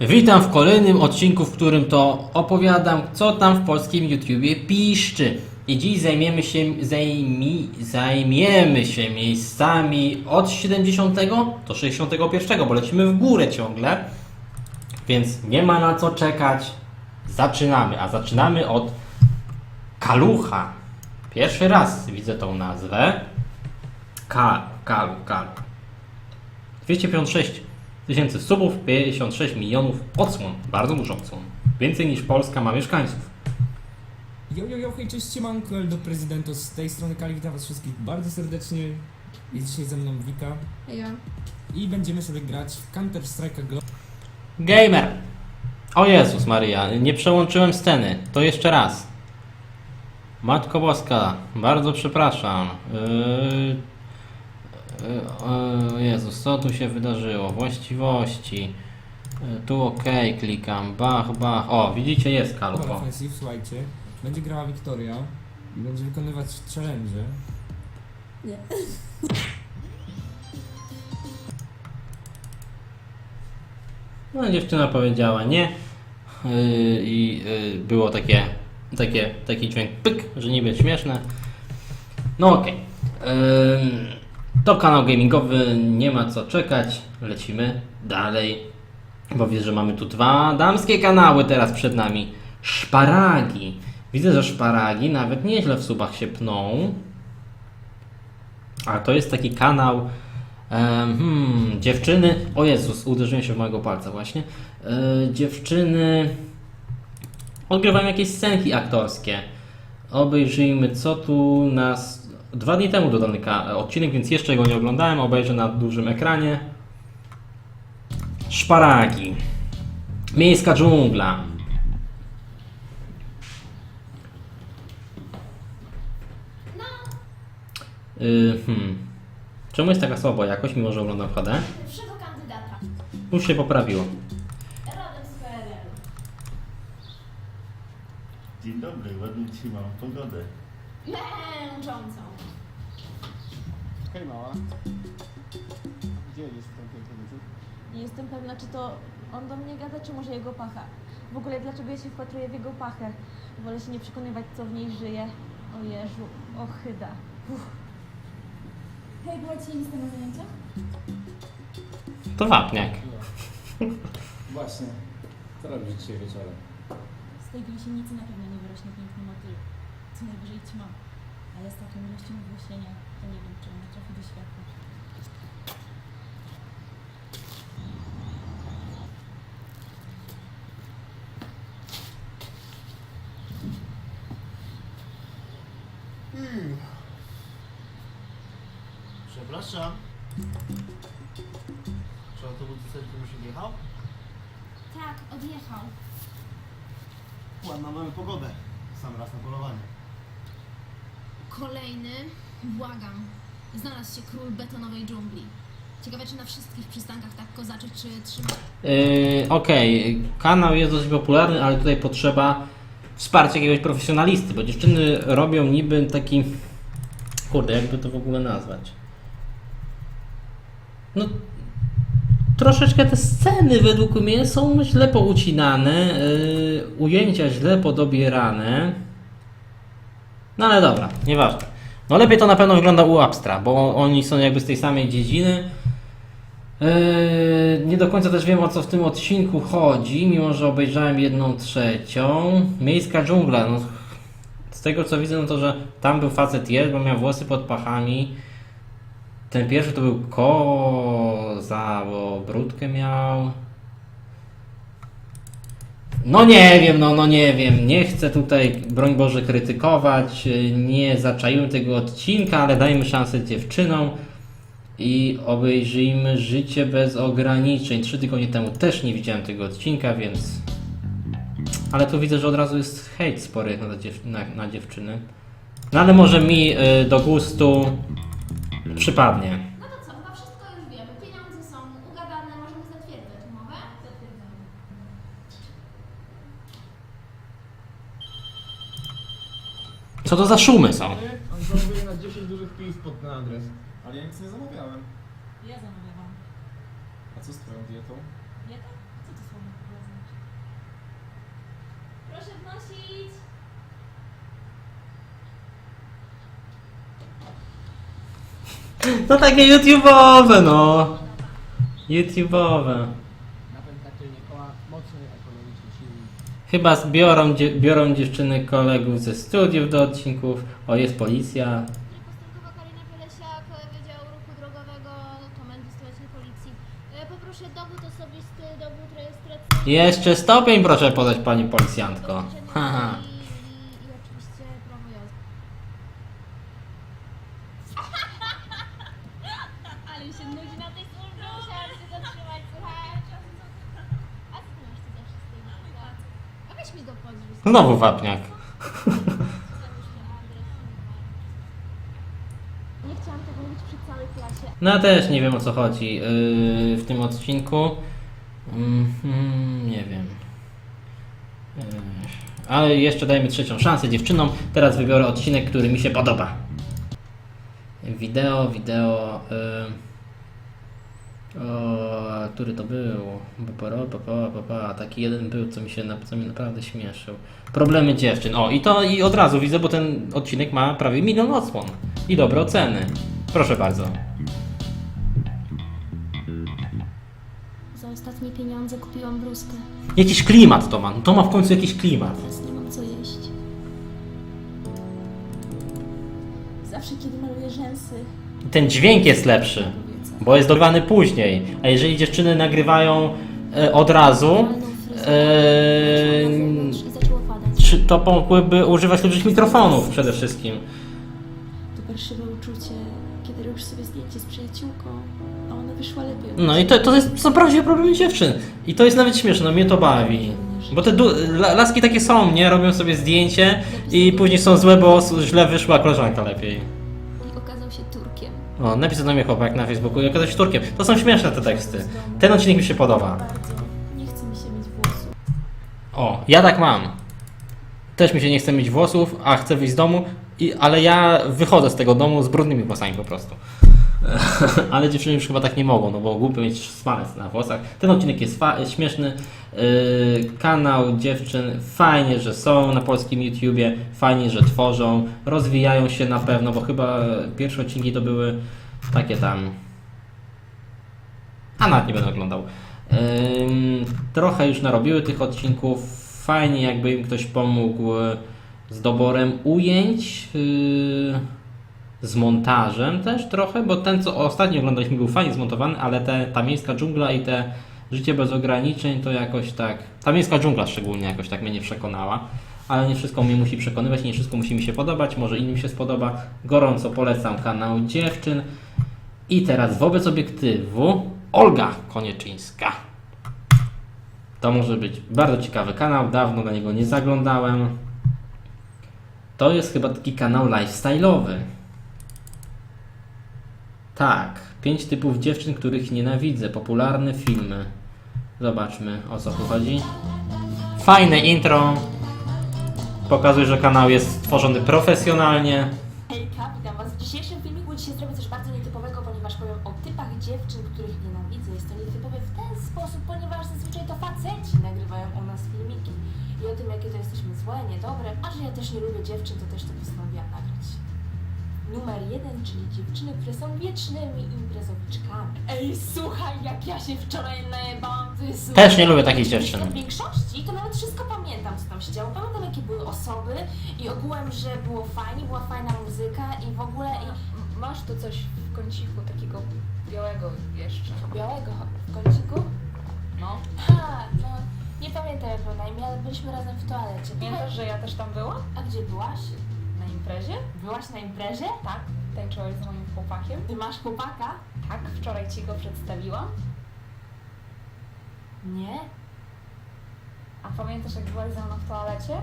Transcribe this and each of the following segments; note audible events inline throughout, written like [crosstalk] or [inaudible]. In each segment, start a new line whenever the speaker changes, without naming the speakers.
Witam w kolejnym odcinku, w którym to opowiadam, co tam w polskim YouTubie piszczy. I dziś zajmiemy się, zajmi, zajmiemy się miejscami od 70 do 61, bo lecimy w górę ciągle. Więc nie ma na co czekać. Zaczynamy, a zaczynamy od Kalucha. Pierwszy raz widzę tą nazwę. Kal, Kalu, Kalu. 256 tysięcy subów, 56 milionów odsłon. Bardzo dużo odsłon. Więcej niż Polska ma mieszkańców.
Jo, jo, jo, hej, cześć, siemanko, Eldo Prezydento, z tej strony Kali, witam was wszystkich bardzo serdecznie. Jest dzisiaj ze mną Wika
Ja.
i będziemy sobie grać w Counter Strike Global.
Gamer! O Jezus Maria, nie przełączyłem sceny. To jeszcze raz. Matko Boska, bardzo przepraszam. Yy, o Jezus, co tu się wydarzyło? Właściwości. Yy, tu OK, klikam. Bach, bach. O, widzicie, jest kalucho.
Offensive, słuchajcie. Będzie grała Wiktoria i będzie wykonywać challenge.
Nie. [laughs]
No, dziewczyna powiedziała nie. Yy, I yy, było takie, takie, taki dźwięk pyk, że niby śmieszne. No okej. Yy, to kanał gamingowy, nie ma co czekać. Lecimy dalej. Bo widzę, że mamy tu dwa damskie kanały teraz przed nami. Szparagi. Widzę, że szparagi nawet nieźle w subach się pną. A to jest taki kanał. hmm, dziewczyny. O Jezus, uderzyłem się w mojego palca właśnie. E, dziewczyny odgrywają jakieś scenki aktorskie. Obejrzyjmy, co tu nas. Dwa dni temu dodany odcinek, więc jeszcze go nie oglądałem. Obejrzę na dużym ekranie. Szparagi. Miejska dżungla. Y, hmm. Czemu jest taka słaba jakość, mimo że oglądam HD?
Pierwszego kandydata.
Już się poprawiło.
Rodem z PRL.
Dzień dobry, ładnie dzisiaj mam pogodę.
Męczącą.
Hej mała. Gdzie jest ten piękny wyczód?
Nie jestem pewna, czy to on do mnie gada, czy może jego pacha. W ogóle dlaczego ja się wpatruję w jego pachę? Wolę się nie przekonywać, co w niej żyje. O Jeżu, ochyda.
Hej, była ci lista na zajęciach?
To wapniak. [laughs]
Właśnie. Co robisz dzisiaj wieczorem?
Z tej gąsienicy na pewno nie wyrośnie piękny motyl. Co najwyżej ćma. Ale z taką ilością włosienia, to nie wiem, czy ona trafi do światła.
Przepraszam. Czy autobus do centrum już odjechał?
Tak, odjechał.
Ładna mamy pogodę. Sam raz na polowanie.
Kolejny, błagam. Znalazł się król betonowej dżungli. Ciekawe, czy na wszystkich przystankach tak kozaczy, czy trzyma.
Yy, Okej, kanał jest dosyć popularny, ale tutaj potrzeba wsparcia jakiegoś profesjonalisty, bo dziewczyny robią niby taki. Kurde, jakby to w ogóle nazwać? No. Troszeczkę te sceny według mnie są źle poucinane, yy, ujęcia źle podobierane. No ale dobra, nieważne. No lepiej to na pewno wygląda u Abstra, bo oni są jakby z tej samej dziedziny. Eee, nie do końca też wiem o co w tym odcinku chodzi, mimo że obejrzałem jedną trzecią. Miejska dżungla. No, z tego co widzę, no to że tam był facet jest, bo miał włosy pod pachami. Ten pierwszy to był koza, bo brudkę miał. No nie wiem, no, no nie wiem. Nie chcę tutaj, broń Boże, krytykować. Nie zaczaiłem tego odcinka, ale dajmy szansę dziewczynom i obejrzyjmy Życie bez ograniczeń. Trzy tygodnie temu też nie widziałem tego odcinka, więc. Ale tu widzę, że od razu jest hejt spory na, dziew... na, na dziewczyny. No ale może mi y, do gustu przypadnie.
Co
to za szumy są?
On zamówił na 10 dużych piw pod ten adres. Ale ja nic nie zamawiałem.
Ja zamawiałam.
A co z twoją dietą?
Dieta? Co to słowo w ogóle znaczy? Proszę wnosić!
To takie YouTube'owe, no. YouTube'owe. Chyba zbiorą, biorą dziewczyny kolegów ze studiów do odcinków. O, jest policja.
Postępowa Karina Pielesiak, Wydział Ruchu Drogowego Komendy Stołecznej Policji. E, Poproszę dowód osobisty, dowód rejestracyjny.
Jeszcze stopień proszę podać pani policjantko. [laughs] Haha.
i, i, i oczywiście prawo jazdy. Ale mi się nudzi na tej służbie, musiałam się zatrzymać, słuchaj. A co ty masz tu za wszystkiego? A weź mi go podrzuć.
Znowu wapniak.
Nie chciałam tego mówić przy całej klasie.
No ja też nie wiem o co chodzi yy, w tym odcinku. Mm, nie wiem. Yy, ale jeszcze dajmy trzecią szansę dziewczynom. Teraz wybiorę odcinek, który mi się podoba. Wideo, wideo. Yy, o, który to był? Pa, pa, pa, pa, pa. Taki jeden był, co mi się co mnie naprawdę śmieszył. Problemy dziewczyn. O, i to i od razu widzę, bo ten odcinek ma prawie milion odsłon. I dobre oceny. Proszę bardzo.
Za ostatnie pieniądze kupiłam bluzkę.
Jakiś klimat to ma. To ma w końcu jakiś klimat.
Teraz nie mam co jeść.
Zawsze kiedy maluję rzęsy,
Ten dźwięk jest lepszy, bo jest dogrywany później. A jeżeli dziewczyny nagrywają e, od razu, e,
I zaczęło padać.
czy to mogłyby używać lepszych mikrofonów przede wszystkim.
to parszywe uczucie, kiedy robisz sobie zdjęcie z przyjaciółką, a ona wyszła lepiej. od
No i to, to jest, są prawdziwe problemy dziewczyn. I to jest nawet śmieszne, no mnie to bawi. Bo te du- la- laski takie są, nie? Robią sobie zdjęcie i później są złe, bo s- źle wyszła koleżanka lepiej. O, napisał do mnie chłopak na Facebooku i okazał się Turkiem. To są śmieszne te teksty. Ten odcinek mi się podoba.
Bardzo. Nie chce mi się mieć włosów.
O, ja tak mam. Też mi się nie chce mieć włosów, a chcę wyjść z domu, i, ale ja wychodzę z tego domu z brudnymi włosami po prostu. [laughs] ale dziewczyny już chyba tak nie mogą, no bo głupio mieć smalec na włosach. Ten odcinek jest fa- śmieszny. Yy, kanał dziewczyn, fajnie, że są na polskim YouTubie, fajnie, że tworzą, rozwijają się na pewno, bo chyba pierwsze odcinki to były takie tam a nawet nie będę oglądał. Ym, trochę już narobiły tych odcinków. Fajnie, jakby im ktoś pomógł e, z doborem ujęć, yy, z montażem też trochę, bo ten, co ostatnio oglądaliśmy, był fajnie zmontowany, ale te, ta miejska dżungla i te życie bez ograniczeń to jakoś tak. Ta miejska dżungla szczególnie jakoś tak mnie nie przekonała. Ale nie wszystko mnie musi przekonywać, nie wszystko musi mi się podobać, może innym się spodoba. Gorąco polecam kanał dziewczyn. I teraz wobec obiektywu Olga Konieczyńska. To może być bardzo ciekawy kanał, dawno na niego nie zaglądałem. To jest chyba taki kanał lifestyle'owy. Tak, pięć typów dziewczyn, których nienawidzę, popularne filmy. Zobaczmy o co tu chodzi. Fajne intro. Pokazuje, że kanał jest stworzony profesjonalnie.
Hejka, witam Was. W dzisiejszym filmiku dzisiaj zrobię coś bardzo nietypowego, ponieważ powiem o typach dziewczyn, których nienawidzę. Jest to nietypowe w ten sposób, ponieważ zazwyczaj to faceci nagrywają u nas filmiki. I o tym, jakie to jesteśmy złe, niedobre, a że ja też nie lubię dziewczyn, to też to nagrać. Numer jeden, czyli dziewczyny, które są wiecznymi imprezowiczkami. Ej, słuchaj, jak ja się wczoraj najebałam, to jest...
Też nie lubię takich dziewczyn.
W większości to nawet wszystko pamiętam, co tam się działo. Pamiętam, jakie były osoby i ogółem, że było fajnie, była fajna muzyka i w ogóle... I
Masz tu coś w kąciku takiego białego jeszcze.
białego w kąciku?
No.
Ha, no nie pamiętam jak miał na imię, ale byliśmy razem w toalecie.
Pamiętasz, że ja też tam byłam?
A gdzie byłaś?
Imprezie?
Byłaś na imprezie?
Tak. Tańczyłaś z moim chłopakiem?
Ty masz chłopaka?
Tak. Wczoraj ci go przedstawiłam.
Nie.
A pamiętasz, jak byłaś ze mną w toalecie?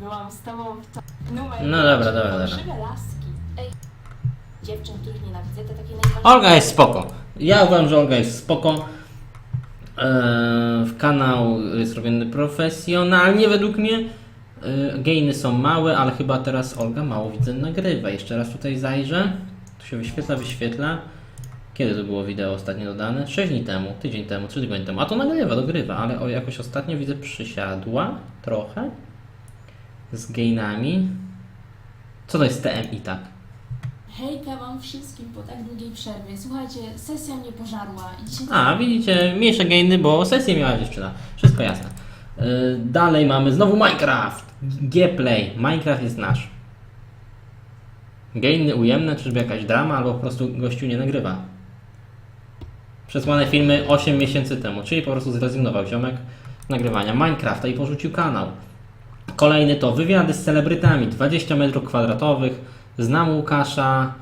Byłam z tobą w to... Numer
No
jeden,
dobra, dobra, dobra.
fałszywe laski. Ej. Dziewczyn, których nienawidzę, to takie najbardziej...
Olga jest spoko. Ja uważam, że Olga jest spoko. Eee, kanał jest robiony profesjonalnie według mnie. Eee, gainy są małe, ale chyba teraz Olga mało widzę nagrywa. Jeszcze raz tutaj zajrzę. Tu się wyświetla, wyświetla. Kiedy to było wideo ostatnio dodane? 6 dni temu, tydzień temu, 3 tygodnie temu. A to nagrywa, dogrywa, ale o, jakoś ostatnio widzę przysiadła trochę. z gainami. Co to jest TMI tak?
Hejka wam wszystkim po tak długiej przerwie. Słuchajcie, sesja mnie pożarła i dzisiaj...
A, widzicie, mniejsze gainy, bo sesję miała dziewczyna. Wszystko jasne. Yy, dalej mamy znowu Minecraft. G-Play. Minecraft jest nasz. Gainy ujemne, czyżby jakaś drama, albo po prostu gościu nie nagrywa. Przesłane filmy 8 miesięcy temu, czyli po prostu zrezygnował ziomek nagrywania Minecrafta i porzucił kanał. Kolejny to wywiady z celebrytami, 20 metrów kwadratowych. Znam Łukasza.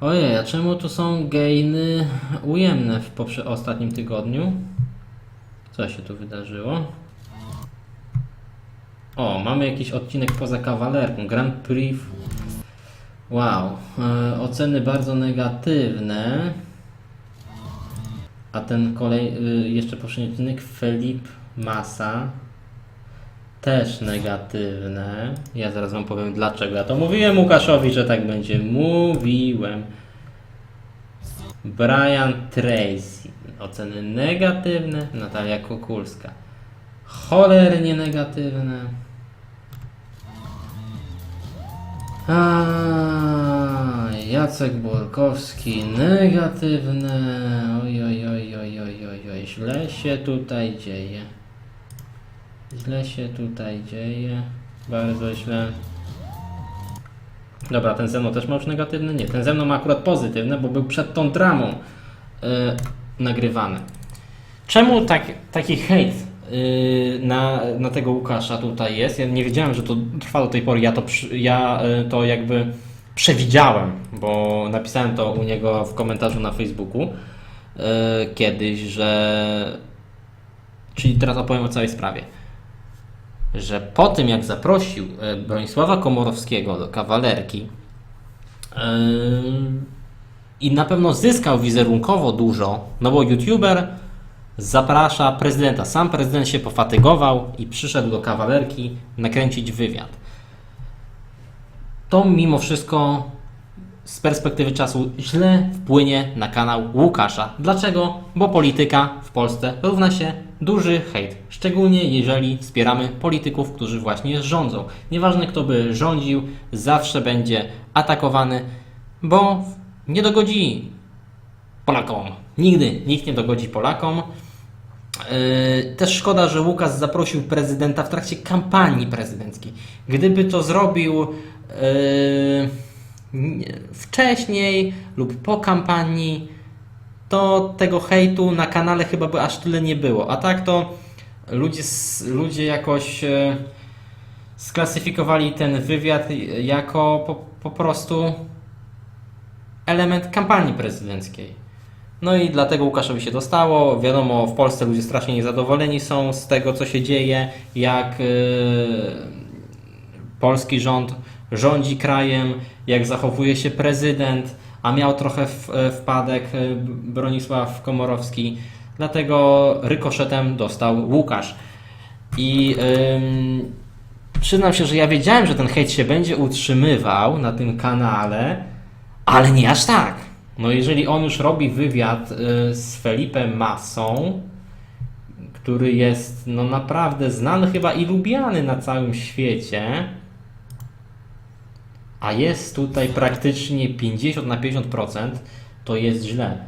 Ojej, a czemu tu są gainy ujemne w ostatnim tygodniu? Co się tu wydarzyło? O, mamy jakiś odcinek poza kawalerką. Grand Prix. Wow. E, oceny bardzo negatywne. A ten kolej, y, jeszcze poprzedni odcinek Filip Massa. Też negatywne. Ja zaraz wam powiem dlaczego. Ja to mówiłem Łukaszowi, że tak będzie. Mówiłem. Brian Tracy. Oceny negatywne. Natalia Kukulska. Cholernie negatywne. A, Jacek Borkowski negatywne. Oj, oj, oj, oj, oj, oj, oj. Źle się tutaj dzieje. Źle się tutaj dzieje. Bardzo źle. Dobra, ten ze mną też ma już negatywny? Nie, ten ze mną ma akurat pozytywne, bo był przed tą dramą yy, nagrywany. Czemu tak, taki hejt na, na tego Łukasza tutaj jest? Ja nie wiedziałem, że to trwa do tej pory. Ja to, ja yy, to jakby przewidziałem, bo napisałem to u niego w komentarzu na Facebooku yy, kiedyś, że. Czyli teraz opowiem o całej sprawie że po tym jak zaprosił Bronisława Komorowskiego do kawalerki i na pewno zyskał wizerunkowo dużo, no bo youtuber zaprasza prezydenta. Sam prezydent się pofatygował i przyszedł do kawalerki nakręcić wywiad. To mimo wszystko z perspektywy czasu źle wpłynie na kanał Łukasza. Dlaczego? Bo polityka w Polsce równa się duży hejt. Szczególnie jeżeli wspieramy polityków, którzy właśnie rządzą. Nieważne kto by rządził, zawsze będzie atakowany, bo nie dogodzi Polakom. Nigdy nikt nie dogodzi Polakom. Yy, Też szkoda, że Łukasz zaprosił prezydenta w trakcie kampanii prezydenckiej. Gdyby to zrobił nie- wcześniej lub po kampanii, to tego hejtu na kanale chyba by aż tyle nie było. A tak to ludzie, ludzie jakoś e, sklasyfikowali ten wywiad jako po, po prostu element kampanii prezydenckiej. No i dlatego Łukaszowi się dostało. Wiadomo, w Polsce ludzie strasznie niezadowoleni są z tego, co się dzieje, jak e, polski rząd rządzi krajem, jak zachowuje się prezydent, a miał trochę e, wpadek e, Bronisław Komorowski. Dlatego rykoszetem dostał Łukasz. I ym, przyznam się, że ja wiedziałem, że ten hejt się będzie utrzymywał na tym kanale, ale nie aż tak. No jeżeli on już robi wywiad y, z Felipem Massą, który jest no naprawdę znany chyba i lubiany na całym świecie, a jest tutaj praktycznie 50 na 50%, to jest źle.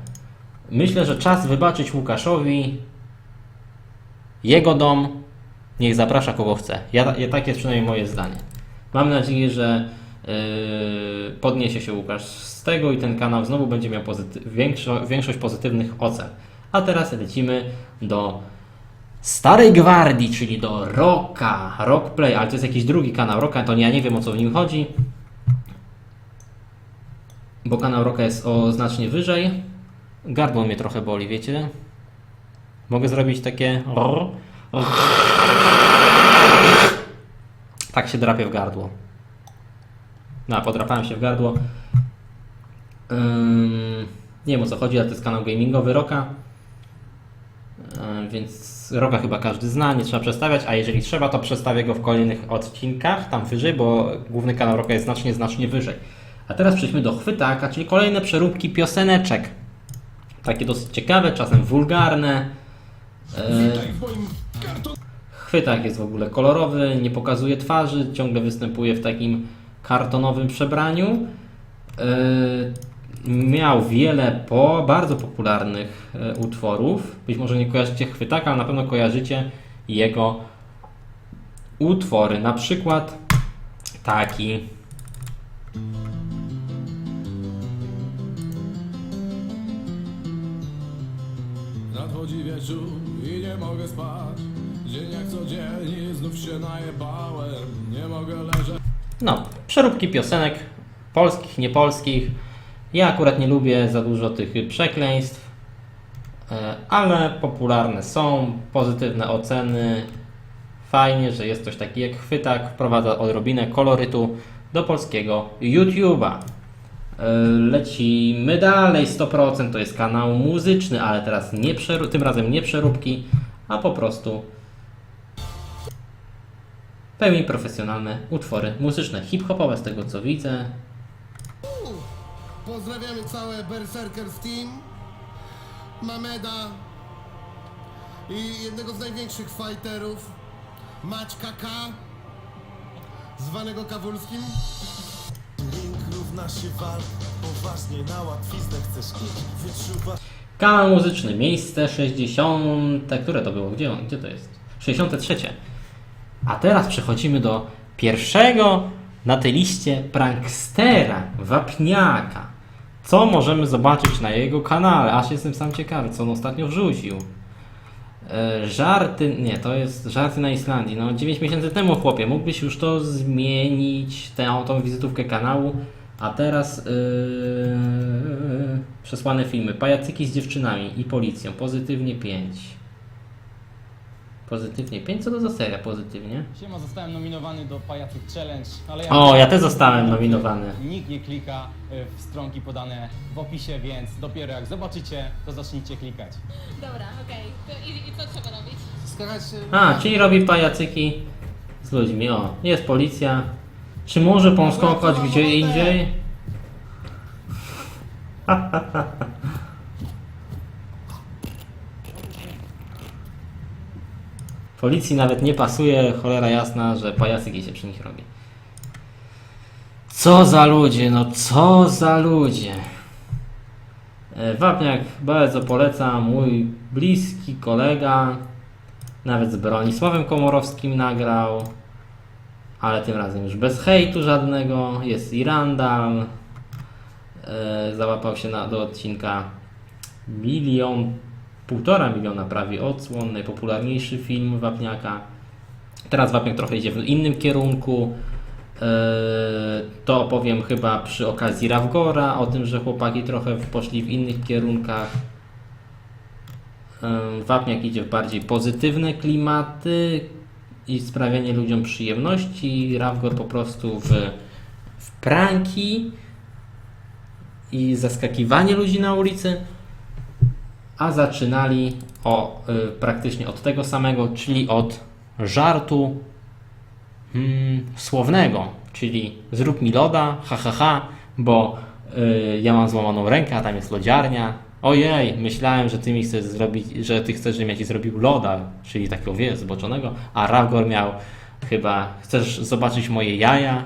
Myślę, że czas wybaczyć Łukaszowi jego dom, niech zaprasza kogo chce. Ja, ja, tak jest przynajmniej moje zdanie. Mam nadzieję, że podniesie się Łukasz z tego i ten kanał znowu będzie miał pozyty- większo, większość pozytywnych ocen. A teraz lecimy do Starej Gwardii, czyli do Rocka, Rockplay, ale to jest jakiś drugi kanał Rocka, to ja nie wiem o co w nim chodzi, bo kanał Rocka jest o znacznie wyżej. Gardło mnie trochę boli, wiecie? Mogę zrobić takie... Tak się drapie w gardło. No, podrapałem się w gardło. Ym, nie wiem o co chodzi, ale to jest kanał gamingowy Roka. Więc Roka chyba każdy zna, nie trzeba przestawiać, a jeżeli trzeba, to przestawię go w kolejnych odcinkach, tam wyżej, bo główny kanał Roka jest znacznie, znacznie wyżej. A teraz przejdźmy do chwytaka, czyli kolejne przeróbki pioseneczek. Takie dosyć ciekawe, czasem wulgarne. Chwytak jest w ogóle kolorowy, nie pokazuje twarzy, ciągle występuje w takim kartonowym przebraniu. Yy, miał wiele po, bardzo popularnych e, utworów. Być może nie kojarzycie Chwytaka, ale na pewno kojarzycie jego utwory. Na przykład taki.
Nadchodzi wieczór i nie mogę spać Dzień jak codziennie znów się najebałem Nie mogę leżeć
No, przeróbki piosenek polskich, niepolskich. Ja akurat nie lubię za dużo tych przekleństw, e, ale popularne są, pozytywne oceny. Fajnie, że jest coś takiego jak chwytak, wprowadza odrobinę kolorytu do polskiego YouTube'a. E, Lecimy dalej, 100% to jest kanał muzyczny, ale teraz nie tym razem nie przeróbki, a po prostu pełni profesjonalne utwory muzyczne, hip-hopowe z tego co widzę.
Pozdrawiamy całe Berserkers Team, Mameda i jednego z największych fighterów, Maćka K, zwanego Kawulskim.
Ring równa się walk Poważnie na łatwiznę chcesz iść
Kanał muzyczny, miejsce 60. Które to było? Gdzie, on, gdzie to jest? 63. A teraz przechodzimy do pierwszego na tej liście prankstera, wapniaka. Co możemy zobaczyć na jego kanale? Aż jestem sam ciekawy, co on ostatnio wrzucił. E, żarty, nie, to jest żarty na Islandii. No, 9 miesięcy temu, chłopie, mógłbyś już to zmienić, tę tą wizytówkę kanału. A teraz yy, przesłane filmy. Pajacyki z dziewczynami i policją. Pozytywnie 5. Pozytywnie 5? Co to za seria pozytywnie?
Siema, zostałem nominowany do Pajacyk Challenge, ale ja...
O, ja też zostałem nominowany.
Nikt nie klika y, w stronki podane w opisie, więc dopiero jak zobaczycie, to zacznijcie klikać.
Dobra, okej. To I, I co trzeba robić?
Skakać
A, czyli robi pajacyki z ludźmi. O, jest policja. Czy może pan skakać gdzie indziej? [laughs] Policji nawet nie pasuje, cholera jasna, że pajacyki się przy nich robi. Co za ludzie, no co za ludzie. E, Wapniak bardzo polecam, mój bliski kolega, nawet z Bronisławem Komorowskim nagrał, ale tym razem już bez hejtu żadnego, jest i Randall, e, załapał się na, do odcinka milion, półtora miliona prawie odsłon, najpopularniejszy film Wapniaka. Teraz Wapniak trochę idzie w innym kierunku. E, To opowiem chyba przy okazji Rawgora, o tym, że chłopaki trochę poszli w innych kierunkach. E, Wapniak idzie w bardziej pozytywne klimaty i sprawianie ludziom przyjemności. Rawgor po prostu w, w pranki i zaskakiwanie ludzi na ulicy. A zaczynali o, y, praktycznie od tego samego, czyli od żartu mm, słownego, czyli zrób mi loda, ha ha ha, bo y, ja mam złamaną rękę, a tam jest lodziarnia. Ojej, myślałem, że ty mi chcesz zrobić, że ty chcesz, żebym ja ci zrobił loda, czyli takiego wie, zboczonego, a Rawgor miał chyba, chcesz zobaczyć moje jaja?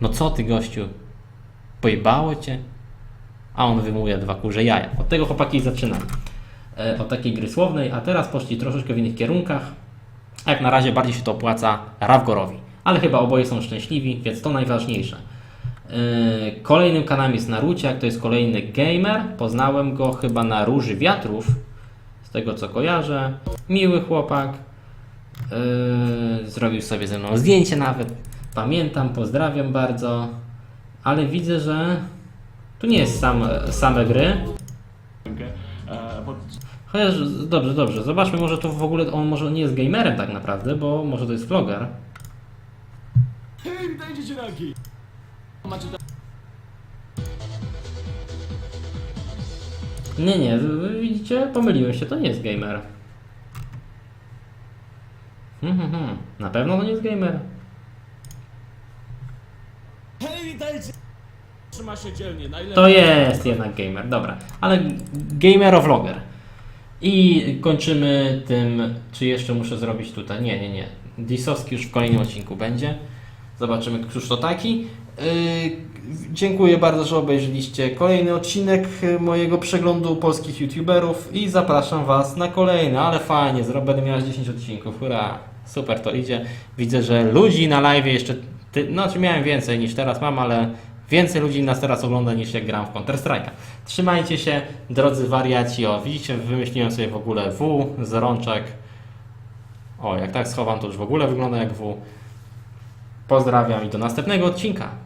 No co ty gościu, pojebało cię? A on wymuje dwa kurze jaja. Od tego chłopaki zaczynali. E, od takiej gry słownej, a teraz poszli troszeczkę w innych kierunkach. A jak na razie bardziej się to opłaca Rawgorowi. Ale chyba oboje są szczęśliwi, więc to najważniejsze. Yy, Kolejnym kanałem jest Naruciak, to jest kolejny gamer. Poznałem go chyba na Róży Wiatrów, z tego co kojarzę. Miły chłopak. Yy, Zrobił sobie ze mną zdjęcie nawet. Pamiętam, pozdrawiam bardzo. Ale widzę, że tu nie jest sam, same gry. Chociaż dobrze, dobrze. Zobaczmy, może to w ogóle on może nie jest gamerem tak naprawdę, bo może to jest vloger.
Hej, witajcie cienaki Macie
Nie, nie, widzicie, pomyliłem się, to nie jest gamer. Hmm, hmm, hmm. Na pewno to nie jest gamer.
Hej, witajcie Trzyma się dzielnie, najlepiej
To jest jednak gamer, dobra. Ale gamero-vloger. I kończymy tym, czy jeszcze muszę zrobić tutaj. Nie, nie, nie. Disowski już w kolejnym odcinku będzie. Zobaczymy, któż to taki. Yy, dziękuję bardzo, że obejrzeliście kolejny odcinek mojego przeglądu polskich youtuberów i zapraszam Was na kolejny, ale fajnie, będę miał aż 10 odcinków, hurra, super to idzie. Widzę, że ludzi na live jeszcze, ty, znaczy miałem więcej niż teraz mam, ale więcej ludzi nas teraz ogląda niż jak gram w Counter Strike'a. Trzymajcie się, drodzy wariaci, o widzicie, wymyśliłem sobie w ogóle W z rączek. O, jak tak schowam, to już w ogóle wygląda jak W. Pozdrawiam i do następnego odcinka.